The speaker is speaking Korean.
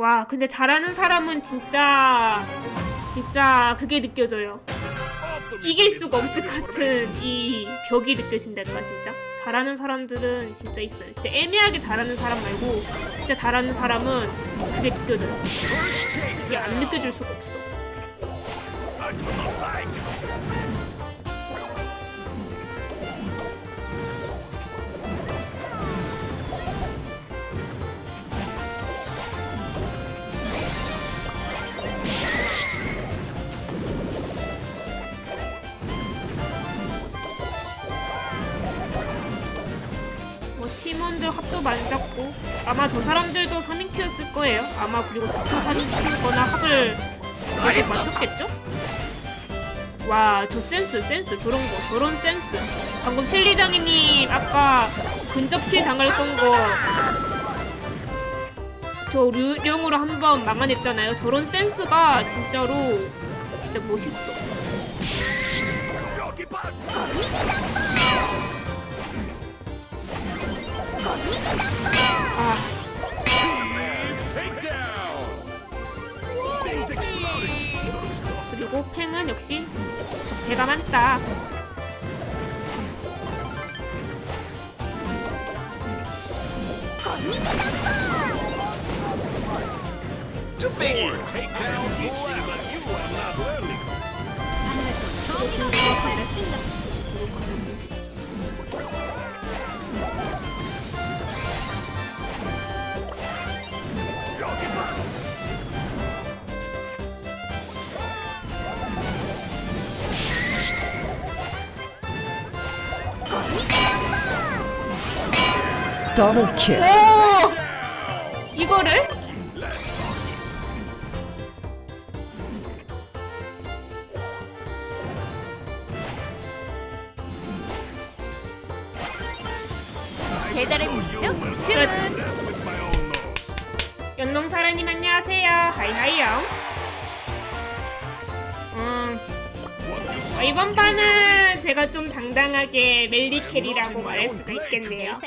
와 근데 잘하는 사람은 진짜 진짜 그게 느껴져요. 이길 수가 없을 것 같은 이 벽이 느껴진달까 진짜 잘하는 사람들은 진짜 있어요. 진짜 애매하게 잘하는 사람 말고 진짜 잘하는 사람은 그게 느껴져요. 이게 안 느껴질 수가 없어. 팀원들 합도 많이 잡고 아마 저 사람들도 3인 큐였을 거예요. 아마 그리고 특허 3인 큐거나 합을 계속 맞췄겠죠? 와, 저 센스, 센스, 저런 거, 저런 센스. 방금 실리장이님 아까 근접킬 당했던 거. 저 류령으로 한 번 막아냈잖아요. 저런 센스가 진짜로 진짜 멋있어. 그리고 팽은 역시 적대가 많다. 하늘에서 정의가 쏟아진다. 더블킬 오! 이거를? 배달의 민족 끝. 연농사라님 안녕하세요. 하이하이요. 음, 어, 이번 판은 제가 좀 당당하게 멜리 캐리라고 말할 수가 있겠네요.